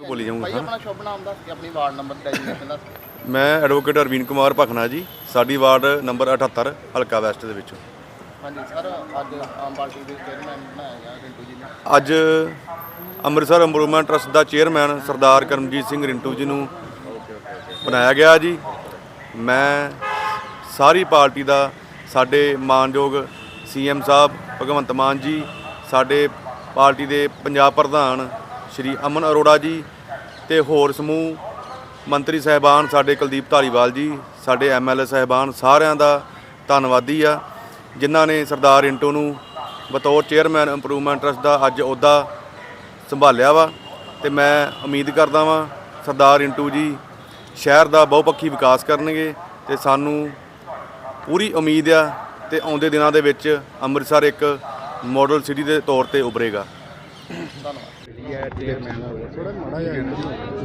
ਬੋਲੀ ਜਾਊਂਗਾ ਭਾਈ ਆਪਣਾ ਸ਼ੁਭ ਨਾਮ ਦੱਸ ਕੇ ਆਪਣੀ ਵਾਰਡ ਨੰਬਰ ਡੈਜੀਨੇਸ਼ਨ ਦੱਸ ਮੈਂ ਐਡਵੋਕੇਟ ਅਰਵਿੰਦ ਕੁਮਾਰ ਭਖਨਾ ਜੀ ਸਾਡੀ ਵਾਰਡ ਨੰਬਰ 78 ਹਲਕਾ ਵੈਸਟ ਦੇ ਵਿੱਚੋਂ। ਹਾਂਜੀ ਸਰ ਅੱਜ ਆਮ ਪਾਰਟੀ ਦੇ ਚੇਅਰਮੈਨ ਬਣਾਇਆ ਗਿਆ ਰਿੰਟੂ ਜੀ ਨੇ। ਅੱਜ ਅੰਮ੍ਰਿਤਸਰ ਇੰਪਰੂਵਮੈਂਟ ਟਰਸਟ ਦਾ ਚੇਅਰਮੈਨ ਸਰਦਾਰ ਕਰਮਜੀਤ ਸਿੰਘ ਰਿੰਟੂ ਜੀ ਨੂੰ ਬਣਾਇਆ ਗਿਆ ਜੀ। ਮੈਂ ਸਾਰੀ ਪਾਰਟੀ ਦਾ ਸਾਡੇ ਮਾਨਯੋਗ ਸੀਐਮ ਸਾਹਿਬ ਭਗਵੰਤ ਮਾਨ ਜੀ ਸਾਡੇ ਪਾਰਟੀ ਦੇ ਪੰਜਾਬ ਪ੍ਰਧਾਨ ਸ਼੍ਰੀ ਅਮਨ ਅਰੋੜਾ ਜੀ ਤੇ ਹੋਰ ਸਮੂਹ ਮੰਤਰੀ ਸਾਹਿਬਾਨ ਸਾਡੇ ਕੁਲਦੀਪ ਧਾਲੀਵਾਲ ਜੀ, ਸਾਡੇ ਐਮਐਲਏ ਸਾਹਿਬਾਨ ਸਾਰਿਆਂ ਦਾ ਧੰਨਵਾਦੀ ਆ, ਜਿਨ੍ਹਾਂ ਨੇ ਸਰਦਾਰ ਰਿੰਟੂ ਨੂੰ ਬਤੌਰ ਚੇਅਰਮੈਨ ਇੰਪਰੂਵਮੈਂਟ ਟਰਸਟ ਦਾ ਅੱਜ ਅਹੁਦਾ ਸੰਭਾਲਿਆ ਵਾ ਤੇ ਮੈਂ ਉਮੀਦ ਕਰਦਾ ਵਾਂ ਸਰਦਾਰ ਇੰਟੂ ਜੀ ਸ਼ਹਿਰ ਦਾ ਬਹੁਪੱਖੀ ਵਿਕਾਸ ਕਰਨਗੇ ਤੇ ਸਾਨੂੰ ਪੂਰੀ ਉਮੀਦ ਆ ਤੇ ਆਉਂਦੇ ਦਿਨਾਂ ਦੇ ਵਿੱਚ ਅੰਮ੍ਰਿਤਸਰ ਇੱਕ ਮਾਡਲ ਸਿਟੀ ਦੇ ਤੌਰ ਤੇ ਉਭਰੇਗਾ।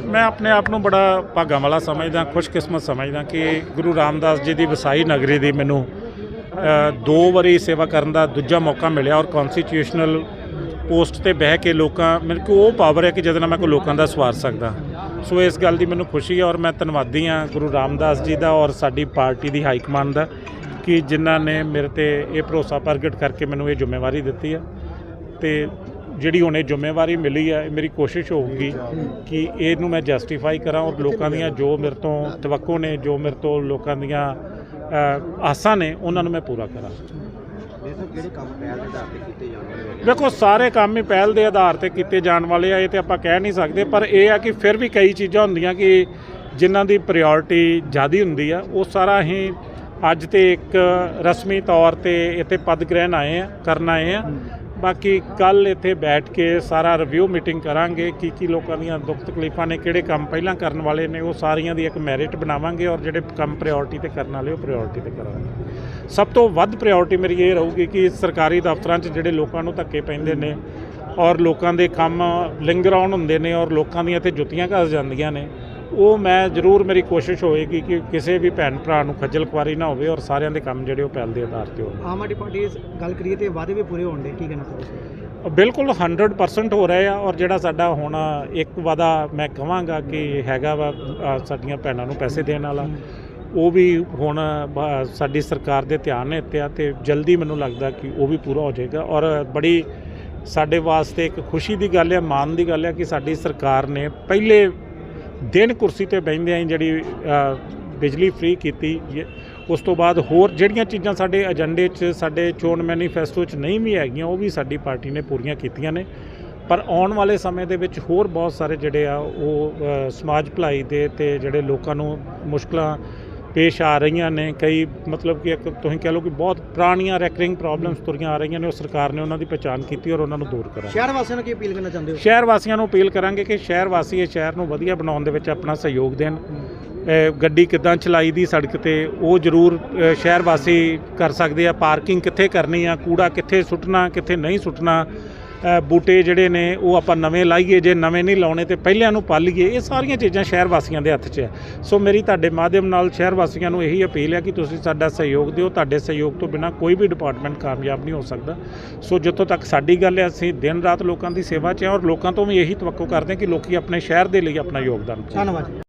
ਮੈਂ ਆਪਣੇ ਆਪ ਨੂੰ ਬੜਾ ਭਾਗਾਂ ਵਾਲਾ ਸਮਝਦਾ, ਖੁਸ਼ਕਿਸਮਤ ਸਮਝਦਾ ਕਿ ਗੁਰੂ ਰਾਮਦਾਸ ਜੀ ਦੀ ਵਸਾਈ ਨਗਰੀ ਦੀ ਮੈਨੂੰ ਦੋ ਵਾਰੀ ਸੇਵਾ ਕਰਨ ਦਾ ਦੂਜਾ ਮੌਕਾ ਮਿਲਿਆ ਔਰ ਕਨਸਟੀਟਿਊਸ਼ਨਲ ਪੋਸਟ ਤੇ ਬਹਿ ਕੇ ਲੋਕਾਂ ਮੇਰੇ ਕੋਲ ਉਹ ਪਾਵਰ ਹੈ ਕਿ ਜਿਹਦੇ ਨਾਲ ਮੈਂ ਕੋਈ ਲੋਕਾਂ ਦਾ ਸਵਾਰ ਸਕਦਾ। ਸੋ ਇਸ ਗੱਲ ਦੀ ਮੈਨੂੰ ਖੁਸ਼ੀ ਹੈ ਔਰ ਮੈਂ ਧੰਨਵਾਦੀ ਹਾਂ ਗੁਰੂ ਰਾਮਦਾਸ ਜੀ ਦਾ ਔਰ ਸਾਡੀ ਪਾਰਟੀ ਦੀ ਹਾਈ ਕਮਾਂਡ ਦਾ ਕਿ ਜਿਨ੍ਹਾਂ ਨੇ ਮੇਰੇ ਤੇ ਇਹ ਭਰੋਸਾ ਪ੍ਰਗਟ ਕਰਕੇ ਮੈਨੂੰ ਇਹ ਜ਼ਿੰਮੇਵਾਰੀ ਦਿੱਤੀ ਹੈ। ਤੇ ਜਿਹੜੀ ਹੁਣ ਇਹ ਜ਼ਿੰਮੇਵਾਰੀ ਮਿਲੀ ਹੈ ਮੇਰੀ ਕੋਸ਼ਿਸ਼ ਹੋਊਗੀ ਕਿ ਇਹਨੂੰ ਮੈਂ ਜਸਟੀਫਾਈ ਕਰਾਂ। ਔਰ ਲੋਕਾਂ ਦੀਆਂ ਜੋ ਮੇਰੇ ਤੋਂ ਤਵੱਕੋ ਨੇ ਜੋ ਮੇਰੇ ਤੋਂ ਲੋਕਾਂ ਦੀਆਂ ਆਸਾਂ ਨੇ ਉਹਨਾਂ ਨੂੰ ਮੈਂ ਪੂਰਾ ਕਰਾਂ। ਦੇਖੋ ਸਾਰੇ ਕੰਮ ਹੀ ਪਹਿਲ ਦੇ ਆਧਾਰ ਤੇ ਕੀਤੇ ਜਾਣ ਵਾਲੇ ਆ ਇਹ ਤੇ ਆਪਾਂ ਕਹਿ ਨਹੀਂ ਸਕਦੇ ਪਰ ਇਹ ਆ ਕਿ ਫਿਰ ਵੀ ਕਈ ਚੀਜ਼ਾਂ ਹੁੰਦੀਆਂ ਕਿ ਜਿਨ੍ਹਾਂ ਦੀ ਪ੍ਰਾਇੋਰਟੀ ਜ਼ਿਆਦੀ ਹੁੰਦੀ ਆ ਉਹ ਸਾਰਾ ਅਸੀਂ ਅੱਜ ਤੇ ਇੱਕ ਰਸਮੀ ਤੌਰ ਤੇ ਇੱਥੇ ਪਦ ਗ੍ਰਹਿਣ ਆਏ ਆ ਕਰਨ ਆਏ ਆ। ਬਾਕੀ ਕੱਲ ਇੱਥੇ ਬੈਠ ਕੇ ਸਾਰਾ ਰਿਵਿਊ ਮੀਟਿੰਗ ਕਰਾਂਗੇ, ਕੀ ਕੀ ਲੋਕਾਂ ਦੀਆਂ ਦੁੱਖ ਤਕਲੀਫਾਂ ਨੇ, ਕਿਹੜੇ ਕੰਮ ਪਹਿਲਾਂ ਕਰਨ ਵਾਲੇ ਨੇ, ਉਹ ਸਾਰੀਆਂ ਦੀ ਇੱਕ ਮੈਰਿਟ ਬਣਾਵਾਂਗੇ ਔਰ ਜਿਹੜੇ ਕੰਮ ਪ੍ਰਾਇੋਰਟੀ ਤੇ ਕਰਨ ਵਾਲੇ, ਉਹ ਪ੍ਰਾਇੋਰਟੀ ਤੇ ਕਰਾਂਗੇ। ਸਭ ਤੋਂ ਵੱਧ ਪ੍ਰਾਇੋਰਟੀ ਮੇਰੀ ਇਹ ਰਹੂਗੀ ਕਿ ਸਰਕਾਰੀ ਦਫ਼ਤਰਾਂ 'ਚ ਜਿਹੜੇ ਲੋਕਾਂ ਨੂੰ ਧੱਕੇ ਪੈਂਦੇ ਨੇ ਔਰ ਲੋਕਾਂ ਦੇ ਕੰਮ ਲਿੰਗਰ ਆਉਣ ਹੁੰਦੇ ਨੇ ਔਰ ਲੋਕਾਂ ਦੀਆਂ ਇੱਥੇ ਜੁੱਤੀਆਂ ਘਸ ਜਾਂਦੀਆਂ ਨੇ ਉਹ ਮੈਂ ਜ਼ਰੂਰ ਮੇਰੀ ਕੋਸ਼ਿਸ਼ ਹੋਏਗੀ ਕਿ ਕਿਸੇ ਵੀ ਭੈਣ ਭਰਾ ਨੂੰ ਖੱਜਲ ਖੁਆਰੀ ਨਾ ਹੋਵੇ ਔਰ ਸਾਰਿਆਂ ਦੇ ਕੰਮ ਜਿਹੜੇ ਉਹ ਪਹਿਲ ਦੇ ਆਧਾਰ ਤੇ ਹੋਣ। ਆਮ ਆਦਮੀ ਪਾਰਟੀ ਗੱਲ ਕਰੀਏ ਤੇ ਵਾਅਦੇ ਵੀ ਪੂਰੇ ਹੋਣ ਦੇ ਕੀ ਕਹਿਣਾ ਚਾਹੋਗੇ? ਬਿਲਕੁਲ 100% ਹੋ ਰਹੇ ਆ ਔਰ ਜਿਹੜਾ ਸਾਡਾ ਹੁਣ ਇੱਕ ਵਾਦਾ ਮੈਂ ਕਹਾਂਗਾ ਕਿ ਹੈਗਾ ਵਾ ਅ, ਸਾਡੀਆਂ ਭੈਣਾਂ ਨੂੰ ਪੈਸੇ ਦੇਣ ਵਾਲਾ। ਉਹ ਵੀ ਹੁਣ ਬ- ਸਾਡੀ ਸਰਕਾਰ ਦੇ ਧਿਆਨ ਹੇਠ ਆ ਤੇ ਜਲਦੀ ਮੈਨੂੰ ਲੱਗਦਾ ਕਿ ਉਹ ਵੀ ਪੂਰਾ ਹੋ ਜਾਏਗਾ ਔਰ ਬੜੀ ਸਾਡੇ ਵਾਸਤੇ ਇੱਕ ਖੁਸ਼ੀ ਦੀ ਗੱਲ ਹੈ ਮਾਣ ਦੀ ਗੱਲ ਹੈ ਕਿ ਸਾਡੀ ਸਰਕਾਰ ਨੇ ਪਹਿਲੇ ਦਿਨ ਕੁਰਸੀ ਤੇ ਬੈਠਦਿਆਂ ਹੀ ਜਿਹੜੀ ਬਿਜਲੀ ਫ੍ਰੀ ਕੀਤੀ, ਜੇ- ਉਸ ਤੋਂ ਬਾਅਦ ਹੋਰ ਜਿਹੜੀਆਂ ਚੀਜ਼ਾਂ ਸਾਡੇ ਏਜੰਡੇ 'ਚ, ਸਾਡੇ ਚੋਣ ਮੈਨੀਫੈਸਟੋ 'ਚ ਨਹੀਂ ਵੀ ਹੈਗੀਆਂ, ਉਹ ਵੀ ਸਾਡੀ ਪਾਰਟੀ ਨੇ ਪੂਰੀਆਂ ਕੀਤੀਆਂ ਨੇ। ਪਰ ਆਉਣ ਵਾਲੇ ਸਮੇਂ ਦੇ ਵਿੱਚ ਹੋਰ ਬਹੁਤ ਸਾਰੇ ਜਿਹੜੇ ਆ, ਉਹ ਸਮਾਜ ਭਲਾਈ ਦੇ ਤੇ ਜਿਹੜੇ ਲੋਕਾਂ ਨੂੰ ਮੁਸ਼ਕਲਾਂ ਪੇਸ਼ ਆ ਰਹੀਆਂ ਨੇ ਕਈ ਮਤਲਬ ਕਿ ਇੱਕ ਤੁਸੀਂ ਕਹਿ ਲਓ ਕਿ ਬਹੁਤ ਪੁਰਾਣੀਆਂ ਰੈਕਰਿੰਗ ਪ੍ਰੋਬਲਮਸ ਤੁਰੀਆਂ ਆ ਰਹੀਆਂ ਨੇ ਉਹ ਸਰਕਾਰ ਨੇ ਉਹਨਾਂ ਦੀ ਪਛਾਣ ਕੀਤੀ ਔਰ ਉਹਨਾਂ ਨੂੰ ਦੂਰ ਕਰਾ ਸ਼ਹਿਰ ਵਾਸੀਆਂ ਨੂੰ ਕੀ ਅਪੀਲ ਕਰਨਾ ਚਾਹੁੰਦੇ ਹੋ? ਸ਼ਹਿਰ ਵਾਸੀਆਂ ਨੂੰ ਅਪੀਲ ਕਰਾਂਗੇ ਕਿ ਸ਼ਹਿਰ ਵਾਸੀ ਇਹ ਸ਼ਹਿਰ ਨੂੰ ਵਧੀਆ ਬਣਾਉਣ ਦੇ ਵਿੱਚ ਆਪਣਾ ਸਹਿਯੋਗ ਦੇਣ। ਗੱਡੀ ਕਿੱਦਾਂ ਚਲਾਈ ਦੀ ਸੜਕ ਤੇ ਉਹ ਜ਼ਰੂਰ ਸ਼ਹਿਰ ਵਾਸੀ ਕਰ ਸਕਦੇ ਆ ਪਾਰਕਿੰਗ ਕਿੱਥੇ ਕਰਨੀ ਆ ਕੂੜਾ ਕਿੱਥੇ ਸੁੱਟਣਾ ਕਿੱਥੇ ਨਹੀਂ ਸੁੱਟਣਾ। ਬੂਟੇ ਜਿਹੜੇ ਨੇ, ਉਹ ਆਪਾਂ ਨਵੇਂ ਲਾਈਏ, ਜੇ ਨਵੇਂ ਨਹੀਂ ਲਾਉਣੇ ਤੇ ਪਹਿਲਿਆਂ ਨੂੰ ਪਾਲੀਏ, ਇਹ ਸਾਰੀਆਂ ਚੀਜ਼ਾਂ ਸ਼ਹਿਰ ਵਾਸੀਆਂ ਦੇ ਹੱਥ 'ਚ ਹੈ। ਸੋ ਮੇਰੀ ਤੁਹਾਡੇ ਮਾਧਿਅਮ ਨਾਲ ਸ਼ਹਿਰ ਵਾਸੀਆਂ ਨੂੰ ਇਹੀ ਅਪੀਲ ਹੈ ਕਿ ਤੁਸੀਂ ਸਾਡਾ ਸਹਿਯੋਗ ਦਿਓ। ਤੁਹਾਡੇ ਸਹਿਯੋਗ ਤੋਂ ਬਿਨਾ ਕੋਈ ਵੀ ਡਿਪਾਰਟਮੈਂਟ ਕਾਮਯਾਬ ਨਹੀਂ ਹੋ ਸਕਦਾ। ਸੋ ਜਿੱਥੋਂ ਤੱਕ ਸਾਡੀ ਗੱਲ ਹੈ, ਅਸੀਂ ਦਿਨ ਰਾਤ ਲੋਕਾਂ ਦੀ ਸੇਵਾ 'ਚ ਹਾਂ ਔਰ ਲੋਕਾਂ ਤੋਂ ਵੀ ਇਹੀ ਤਵੱਕੋ ਕਰਦੇ ਹਾਂ ਕਿ ਲੋਕੀ ਆਪਣੇ ਸ਼ਹਿਰ ਦੇ ਲਈ ਆਪਣਾ ਯੋਗਦਾਨ ਪਾਉਣ। ਧੰਨਵਾਦ